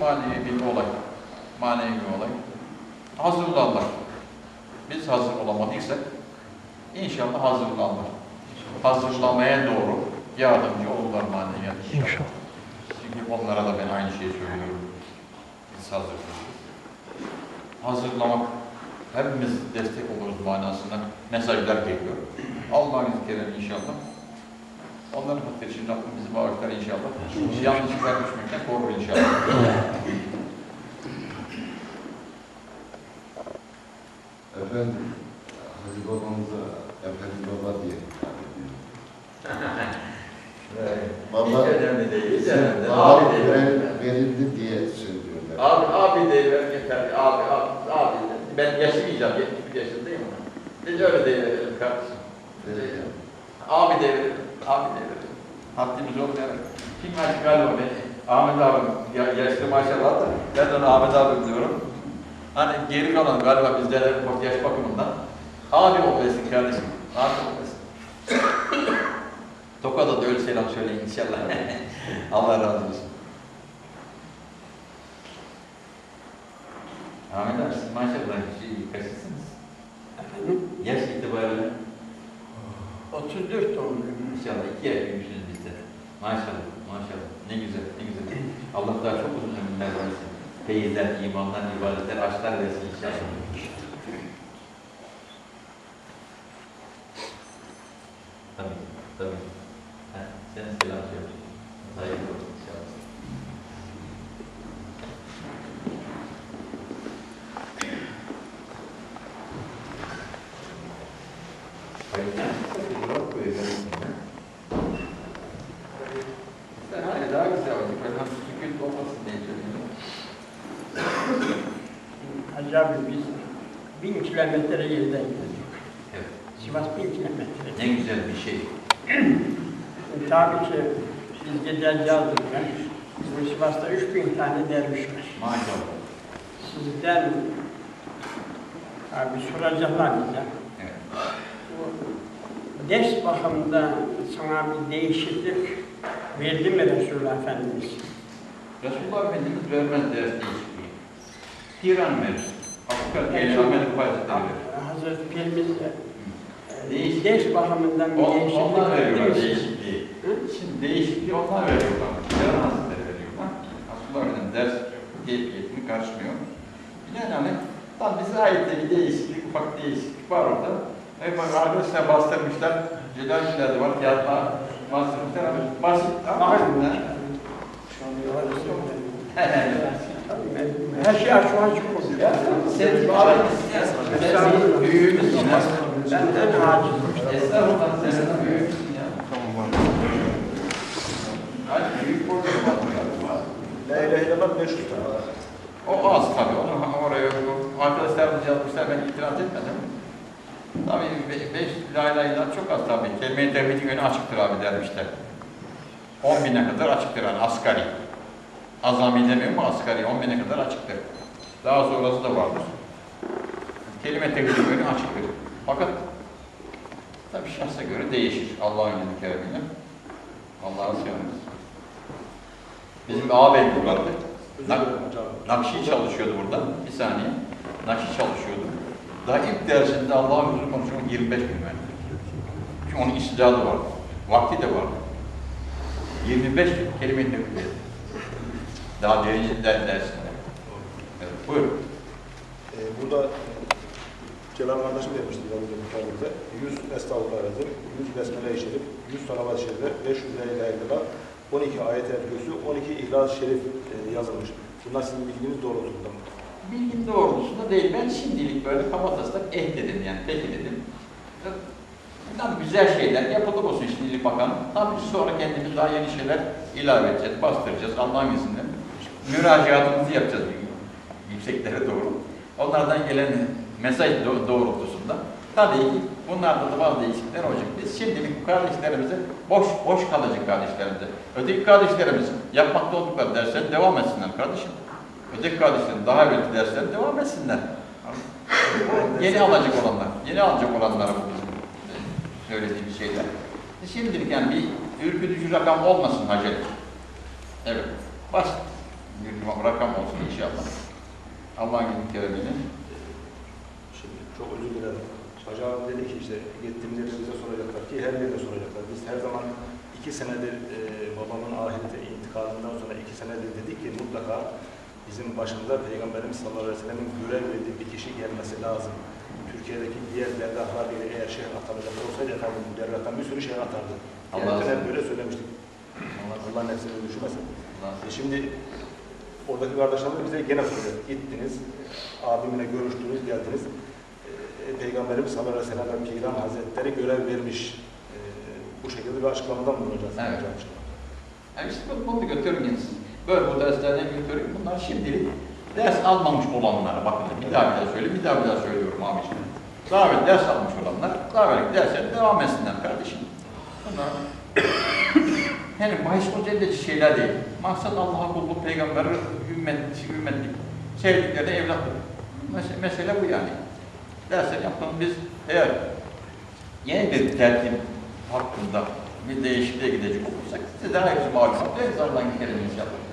manevi bir olay. Manevi bir olay. Hazırlarlar. Biz hazır olamadıysak inşallah hazırlarlar. Hazırlamaya doğru yardımcı olurlar maneviyat inşallah. Çünkü onlara da ben aynı şeyi söylüyorum. Biz hazırız. Hazırlamak, hepimiz destek oluruz manasında mesajlar geliyor. Allah'ın izniyle inşallah. Onların hatırı için Rabbim bizi bağışlar inşallah. Yanlışlıklar düşmekten korur inşallah. Efendim, Hacı babamıza Efendi Baba diye hitap ediyor. Baba, Hiç önemli değil. Hiç önemli değil. Abi değil. ver- verildi diye söylüyorlar. Abi, abi değil. Yeter. Abi, abi, abi. Ben yaşamayacağım. 71 yaşındayım. Biz öyle deyiverelim kardeşim. Evet. Abi devirelim. Abi devirelim. Haddimiz olmayarak. Kim galiba beni? Ahmet abi. Ya, yaşlı maşallah da. Ben ona Ahmet abi diyorum. Hani geri kalan galiba bizlere yaş bakımından. Abi olmasın kardeşim. Abi olmasın. Tokada da öyle selam söyleyin inşallah. Allah razı olsun. Ahmet abi siz maşallah şey, kaçısınız? Yaş itibariyle 34 doğumluyum. İnşallah iki ay büyümüşsünüz bizden. Maşallah, maşallah. Ne güzel, ne güzel. Allah daha çok uzun ömürler versin. Feyizler, imanlar, ibadetler, aşklar versin inşallah. Tabii, tabii. Ha, sen selam söyle. Hayırlı olsun inşallah. Hayırlı olsun. Sen hani daha güzel olacak. Böyle hafif sükut olmasın diye söylüyorum. Hacı abi biz bin kilometre yerden geldik. Evet. Sivas bin kilometre. Ne güzel bir şey. Tabii ki biz gideceğiz ben. Bu Sivas'ta üç bin tane derviş var. Maşallah. Sizden abi soracaklar bize. Evet. Bu ders bakımında sana bir değişiklik verdi mi Resulullah Efendimiz? Resulullah Efendimiz vermez ders değişikliği. Tiran verir. Diyelim, Amerika Hazretleri verir. Hazreti Pirimiz e, Değişik- ders bakımından bir On, değişiklik onlar veriyorlar değişikliği. Şimdi değişikliği onlar veriyorlar. Tiran Hazretleri veriyorlar. Efendimiz ders keyfiyetini karışmıyor. Yani hani tam bize ait de bir değişiklik, ufak değişiklik var orada. Bak arkadaşlar bastırmışlar. Celalciler de var, kağıtlar bastırmışlar. Basit ama Bakın. ha? Her şey açık açık olur. Ya sen bari sen bizim büyüğümüzsün ya. Ben en acizim. Estağfurullah sen de büyüğümüzsün ya. Kaç büyük program var La ilahe illallah 500 tane. O az tabii. Onu oraya arkadaşlarımız yazmışlar ben itiraz etmedim. Tabii be- beş la ilahe illallah çok az tabii. Kelime-i tevhidin önü açıktır abi dermişler. 10 bine kadar açıktır yani asgari. Azami demiyorum ama asgari 10 bine kadar açıktır. Daha sonrası da vardır. Kelime tevhidin önü açıktır. Fakat tabii şahsa göre değişir. Allah'ın izniyle keremiyle. Allah'a sığınırız. Bizim ağabey vardı. Nak- Nakşi çalışıyordu burada. Bir saniye. Nakşi çalışıyordu. Daha ilk dersinde Allah'ın huzuru konuşuyor 25 bin verdi. Çünkü onun istidadı vardı. Vakti de vardı. 25 bin kelime tevhid dedi. Daha birinci der- dersinde. Evet, buyurun. Ee, burada Celal kardeşim demişti yanımızda muhtarımıza. 100 Estağfurullah Azim, 100 Besmele-i Şerif, 100 Salavat-ı Şerife, 500 La İlahe İllallah, 12 ayet-el kürsü, 12 İhlas-ı Şerif e, yazılmış. Bunlar sizin bilginiz doğrultusunda mı? Bilgim doğrultusunda değil. Ben şimdilik böyle kafataslak eh dedim yani peki dedim. Tabii güzel şeyler yapılır olsun şimdilik bakalım. Tabii sonra kendimiz daha yeni şeyler ilave edeceğiz, bastıracağız Allah'ın izniyle. Müracaatımızı yapacağız yükseklere doğru. Onlardan gelen mesaj do- doğrultusunda tabii ki bunlarda da bazı değişiklikler olacak. Biz şimdilik bu kardeşlerimize boş boş kalacak kardeşlerimize. Öteki kardeşlerimiz yapmakta oldukları dersleri devam etsinler kardeşim. Öteki kardeşlerin daha evvelki dersleri devam etsinler. Yeni alacak olanlar, yeni alacak olanlar bu bizim söylediğimiz şeyler. Şimdilik yani bir ürkütücü rakam olmasın hacı. Evet, basit bir rakam olsun inşallah. Allah'ın keremiyle. Şimdi çok özür dilerim. Abi dedi ki işte bize soracaklar ki her yerde soracaklar. Biz her zaman iki senedir e, babamın ahirete intikalından sonra iki senedir dedik ki mutlaka bizim başımıza Peygamberimiz sallallahu aleyhi ve sellem'in görev verdiği bir kişi gelmesi lazım. Türkiye'deki diğer dergahlar bile eğer şeyh atanacak olsaydı efendim dergahtan bir sürü şeyh atardı. Allah Allah hep böyle söylemiştik. Allah nefsini düşürmesin. Allah E şimdi oradaki kardeşlerimiz bize gene soruyor. Gittiniz, abimle görüştünüz, geldiniz. E, Peygamberimiz sallallahu aleyhi ve sellem Peygamber Hazretleri görev vermiş. E, bu şekilde bir açıklamadan bulunacağız. Evet. Yani işte bunu, bunu götürmeyin siz. Böyle bu derslerden götürün. Bunlar şimdilik ders almamış olanlara bakın bir daha bir daha söyleyeyim, bir daha bir daha söylüyorum abiciğim. Daha evvel ders almış olanlar, daha evvel derslerine devam etsinler kardeşim. Bunlar yani bahis edici şeyler değil. Maksat Allah'a kulluk, peygamberi, ümmet, ümmetlik, sevdikleri evlatlık. Mes- mesele bu yani. Dersler yapalım biz eğer yeni bir tertip hakkında bir değişikliğe gidecek olursak size daha hepsi malumat veririz Allah'ın kerimini yapalım.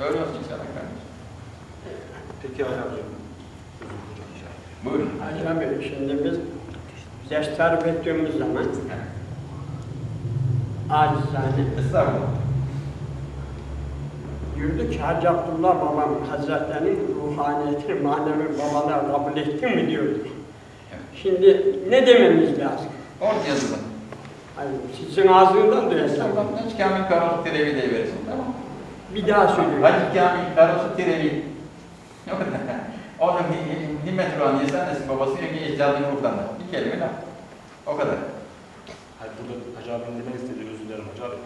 Öyle olsun inşallah kardeşim. Peki Ali inşallah. Buyurun. Hacı abi şimdi biz ders tarif ettiğimiz zaman acizane Estağfurullah. diyordu ki Hacı Abdullah babam Hazretleri'nin ruhaniyetini manevi babalar kabul etti mi diyordu. Evet. Şimdi ne dememiz lazım? Orada yazılı. Hani sizin ağzından duyacağım. Estağfurullah. Hiç Kamil Karasu Tirevi de verirsin tamam mı? Bir daha söylüyorum. Hacı Kamil Karasu Tirevi. Onun Nimet Ruhaniyesi annesi babası yenge ecdadını kurtardı. Bir kelime laf. O kadar. Hayır burada Hacı abim demek istedi özür dilerim Hacı abi.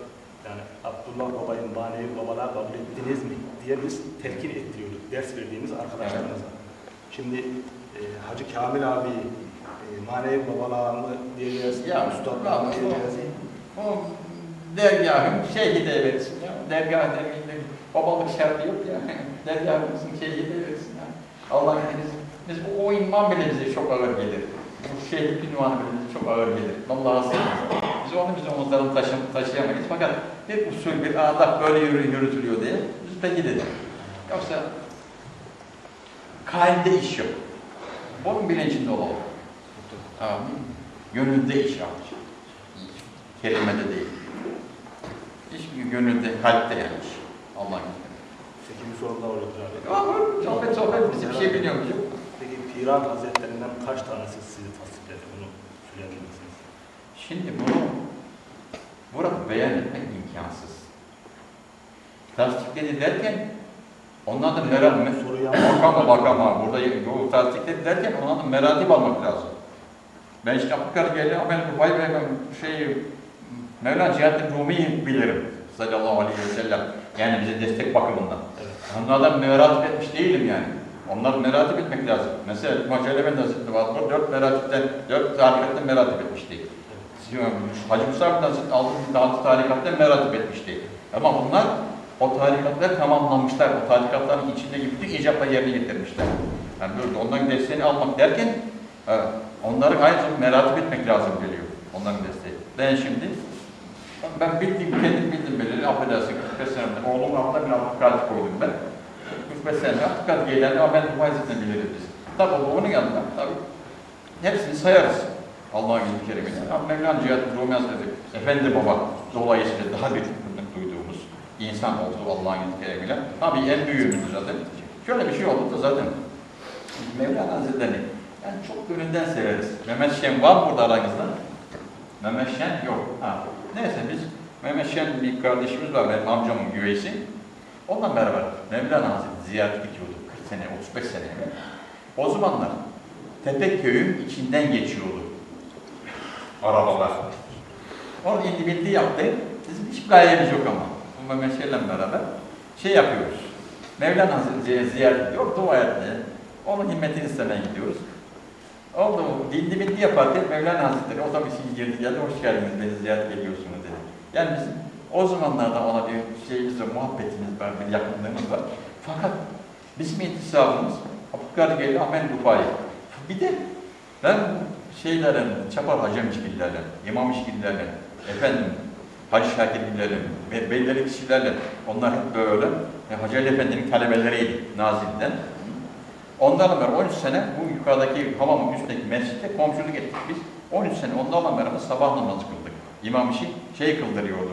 Yani Abdullah babayın manevi babalar kabul ettiniz mi diye biz telkin ettiriyorduk ders verdiğimiz arkadaşlarımıza. Şimdi e, Hacı Kamil abi e, manevi babalarını diyeceğiz, Ya üstadlarını bravo, diyeceğiz. O dergahın şey de verirsin ya. Dergah demeyinde babalık şartı yok ya. Dergahımızın şeyi de verirsin ya. Allah biz, biz o imam bile bize çok ağır gelir. Bu şeylik ünvanı bize çok ağır gelir. Allah'a seversen. Biz onu biz omuzlarını taşı, taşıyamayız. Fakat bir usul, bir adab böyle yürü, yürütülüyor diye biz peki dedik. Yoksa kalpte iş yok. Bunun bilincinde olalım. Amin. Gönülde iş yapmış. Kelimede değil. İş gönülde, kalpte yani iş. Allah'ın izniyle. Peki bir daha olacak abi. Ama sohbet sohbet biz bir şey biliyoruz. yok. Piran Hazretlerinden kaç tanesi sizi tasdikledi? Bunu söyleyebilir misiniz? Şimdi bunu burada beyan etmek imkansız. Tasdikledi derken onlar da merak Soruyu Bakama burada yolu tasdikledi derken ona da meratip almak lazım. Ben işte Abdülkadir geldi ama ben be ben şey Mevlana Cihat-ı Rumi'yi bilirim sallallahu aleyhi ve sellem. Yani bize destek bakımından. Evet. Onlardan meratip etmiş değilim yani. Onları meratip etmek lazım. Mesela Maşale Efendi Hazretleri var. Dört meratipten, dört tarikatten meratip etmiş değil. Hacı Mustafa Hazretleri altı, altı tarikatten meratip etmiş değil. Ama bunlar o tarikatlar tamamlanmışlar. O tarikatların içindeki bütün icabları yerine getirmişler. Yani böyle onların desteğini almak derken e, onları ayrıca meratip etmek lazım geliyor. Onların desteği. Ben şimdi ben bildiğim, kendim bildim belirli, affedersin 45 senemde, oğlumun altına bir Abdülkadir koydum ben. 45 senemde Abdülkadir gelen ama ben Dubai Hazretleri'ni biliriz. Tabi onun yanında tabi hepsini sayarız. Allah'ın yüzü kerimine. Ama Mevlana Cihat Rumi Hazretleri, Efendi Baba dolayısıyla daha bir hürmet duyduğumuz insan oldu Allah'ın yüzü keremiyle. Tabi en büyüğümüz zaten. Şöyle bir şey oldu da zaten Mevlana Hazretleri yani çok gönülden severiz. Mehmet Şen var burada aranızda? Mehmet Şen yok. Ha. Neyse biz Mehmet Şen bir kardeşimiz var benim amcamın güveysi. Onunla beraber Mevlana Hazretleri ziyaret ediyorduk 40 sene, 35 sene. O zamanlar Tepeköy'ün içinden geçiyordu arabalar. Orada indi bildi yaptı. Bizim hiç gayemiz yok ama. Bu Mehmet Şen'le beraber şey yapıyoruz. Mevlana Hazretleri'ye ziyaret ediyor, dua etti. Onun himmetini istemeye gidiyoruz. Oldu mu? Dindi bildi yaparken Mevlana Hazretleri otobüsün girdi geldi, hoş geldiniz, beni ziyaret ediyorsunuz dedi. Yani bizim o zamanlarda ona bir şeyimiz var, muhabbetimiz var, bir yakınlığımız var. Fakat bizim intisabımız Abdülkadir Ahmet Rufai. Bir de ben şeylerin, Çapar Hacem işgillerle, İmam işgillerle, efendim Hacı Şakirlilerle, ve belirli kişilerle, onlar hep böyle e, Hacı Ali Efendi'nin talebeleriydi Nazilli'den. Onlarla beraber 13 sene bu yukarıdaki hamamın üstteki mescitte komşuluk ettik biz. 13 sene onlarla beraber sabah namazı kıldık. İmam işi şey kıldırıyordu,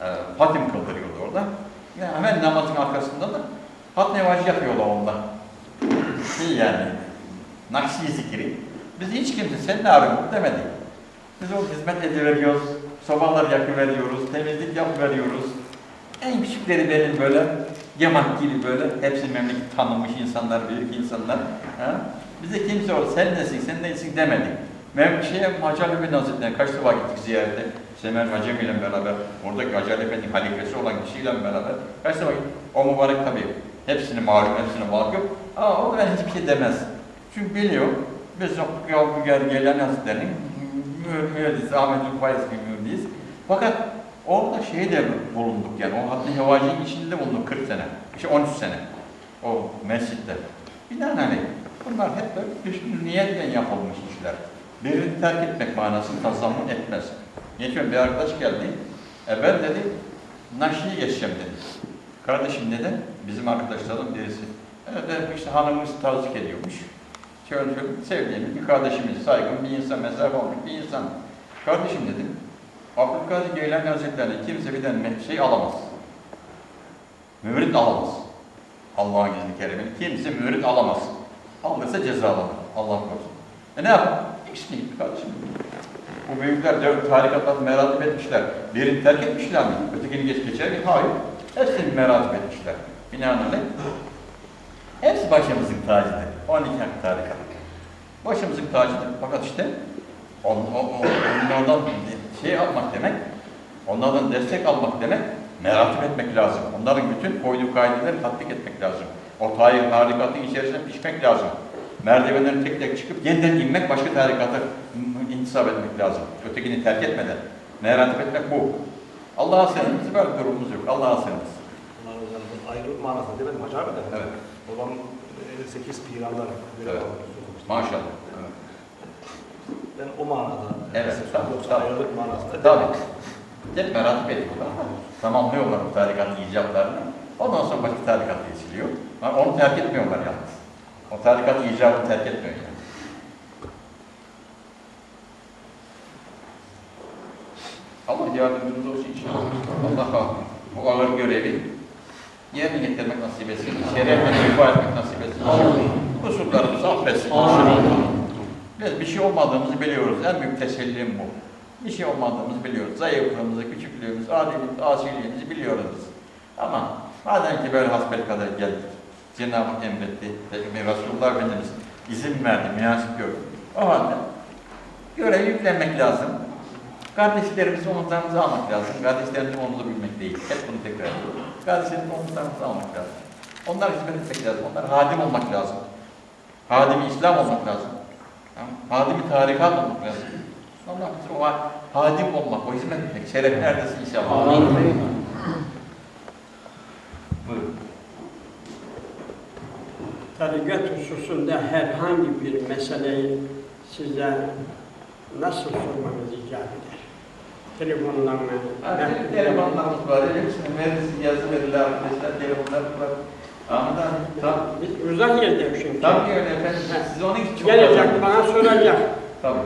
e, hatim kıldırıyordu orada. Yani hemen namazın arkasında da hat nevacı yapıyorlar onda. İyi yani. Nakşi zikri. Biz hiç kimse sen ne arıyorsun demedik. Biz o hizmet ediveriyoruz, sobalar yakıveriyoruz, temizlik yapıveriyoruz. En küçükleri benim böyle, yamak gibi böyle, hepsi memleket tanınmış insanlar, büyük insanlar. Ha? Bize kimse o sen nesin, sen neysin demedik. Şeye Hacı Ali Efendi Hazretleri'ne kaç defa gittik ziyarete. Semer Hacem ile beraber, oradaki Ali Efendi halifesi olan kişiyle beraber kaç defa gittik. O mübarek tabii hepsini malum, hepsini vakıf. Ama o da hiçbir şey demez. Çünkü biliyor, biz o yavru gel gelen Hazretleri'nin mühendisi, Ahmet Ufayız gibi mühendis. Fakat orada şey de bulunduk yani, o hatta hevacinin içinde bulunduk 40 sene, işte 13 sene o mescitte. Binaenaleyh bunlar hep böyle düşkün niyetle yapılmış işler. Birini terk etmek manasını tazammun etmez. Geçiyorum bir arkadaş geldi, e ben dedi, Nakşi'ye geçeceğim dedi. Kardeşim neden? Bizim arkadaşlardan birisi. Evet, işte hanımımız tazik ediyormuş. Şöyle şöyle sevdiğimiz bir kardeşimiz, saygın bir insan, mesafe olmuş bir insan. Kardeşim dedim, Abdülkadir Geylani Hazretleri'ne kimse birden me- şey alamaz. Mürit alamaz. Allah'ın izni keremiyle kimse mürit alamaz. Alırsa cezalanır. Allah korusun. E ne yapalım? İşte kardeşim. Bu büyükler dört tarikatlar meratip etmişler. Birini terk etmişler mi? Ötekini geç geçer mi? Hayır. Hepsini meratip etmişler. Binaenaleyh Hepsi başımızın tacıdır. 12 hak tarikat. Başımızın tacıdır. Fakat işte on, on, on- onlardan şey almak demek, onlardan destek almak demek, meratip etmek lazım. Onların bütün koyduğu kaideleri tatbik etmek lazım. O tarih tarikatın içerisine pişmek lazım. Merdivenleri tek tek çıkıp yeniden inmek, başka tarikata intisap etmek lazım. Ötekini terk etmeden. Meratip etmek bu. Allah'a sığınırız, böyle durumumuz yok. Allah'a sığınırız. Bunların yani bu ayrılık manasında demedim Hacı abi de. Evet. Babam 58 piranlar görev Evet. Maşallah. Ben o manada. Evet, Yoksa tabii, tabii. ayrılık manasında. Tabii. Hep merak ediyorlar. Tamamlıyorlar bu tarikatın icablarını. Ondan sonra başka tarikata geçiliyor. Ama onu terk etmiyorlar yalnız. O tarikat icabını terk etmiyor yani. Allah yardımcımız olsun inşallah. Allah bu ağır görevi yerine getirmek nasip etsin. Şerefine ifa etmek nasip etsin. Kusurlarımızı affetsin. Biz bir şey olmadığımızı biliyoruz. En büyük tesellim bu. Bir şey olmadığımızı biliyoruz. Zayıflığımızı, küçüklüğümüzü, adilimizi, asiliğimizi biliyoruz. Ama madem ki böyle hasbel kadar geldik, Cenab-ı Hak emretti, Peygamber Resulullah Efendimiz izin verdi, münasip gördü. O halde görev yüklenmek lazım. Kardeşlerimizi omuzlarımıza almak lazım. Kardeşlerimizi omuzu bilmek değil. Hep bunu tekrar ediyorum. Kardeşlerimizi omuzlarımıza almak lazım. Onlara hizmet etmek lazım. Onlara hadim olmak lazım. Hadim İslam olmak lazım. Hadimi tarikat olmak lazım. Allah bize o hadim olmak, o hizmet etmek, şeref neredesin inşallah. Buyurun. Tarikat hususunda herhangi bir meseleyi size nasıl sormanız icap eder? Telefonla mı? Artık telefonlarımız var. Hepsini verirsin, yazı verirler arkadaşlar. Telefonlar var. Abi, tam, Biz uzak yerde çünkü. tam öyle efendim. Siz onun için çok Gelecek bana soracak. Tabii.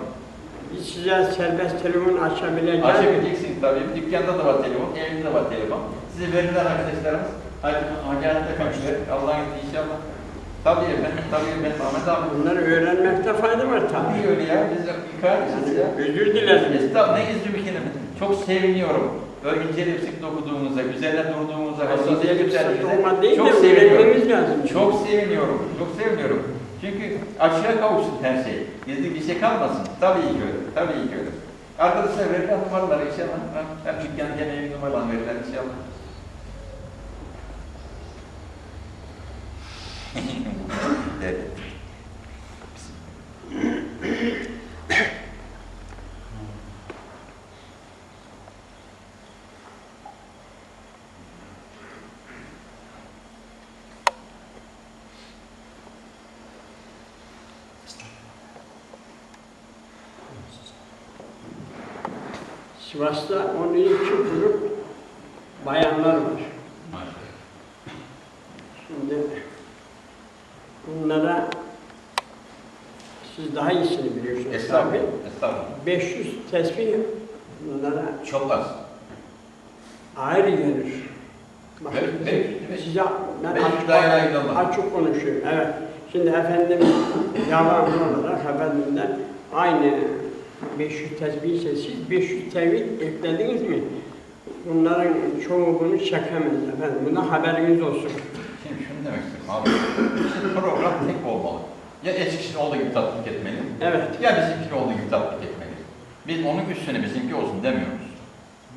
Biz size serbest telefon açabileceğiz. Açabileceksiniz tabii. Dükkanda da var telefon, evinde de var telefon. Size verirler arkadaşlarımız. Hadi hacanete kaçıyor. Allah'ın izniyle inşallah. Tabii efendim, tabii efendim. Ahmet abi. Bunları öğrenmekte fayda var tabii. Tabii öyle ya. Biz de kardeşiz ya. Özür dilerim. Estağfurullah ne izli bir kelime. Çok seviniyorum. Böyle inceleyip sık okuduğunuzda, üzerine durduğunuzda, hassasiyet değil çok seviniyorum. lazım. Çok seviniyorum, çok seviniyorum. Çünkü açığa kavuşsun her şey. Gizli bir şey kalmasın. Tabii ki öyle, tabii ki öyle. Arkadaşlar verilen numaraları inşallah. Ha, Hem dükkanın gene evi numaralan verilen inşallah. devlettir. Sivas'ta 12 grup bayanlar var. Estağfurullah. Estağfurullah. 500 tesbih bunlara Çok az. ayrı gelir. Beş- beş- beş- size ben beş açık, açık konuşuyorum. Evet. Şimdi efendim yalan olarak haberimden aynı 500 tesbih ise siz 500 tevhid eklediniz mi? Bunların çoğu bunu çekemez efendim. Buna haberiniz olsun. Şimdi şunu demek istiyorum abi. Program tek olmalı. Ya Eskişehir olduğu gibi tatbik etmeli. Evet. Ya bizimki olduğu gibi tatbik etmeli. Biz onun üstüne bizimki olsun demiyoruz.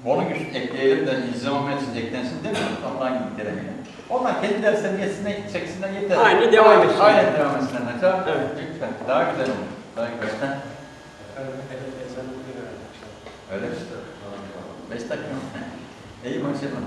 Onun üstüne ekleyelim de ilzam etsin, eklensin demiyoruz. Ondan gibi gerekiyor. Onlar kendi derslerini yetsinler, çeksinler yeter. Aynı devam etsin. Aynen devam etsinler. Evet. lütfen. Daha güzel olur. Daha güzel. Öyle mi? Beş dakika. İyi maşallah.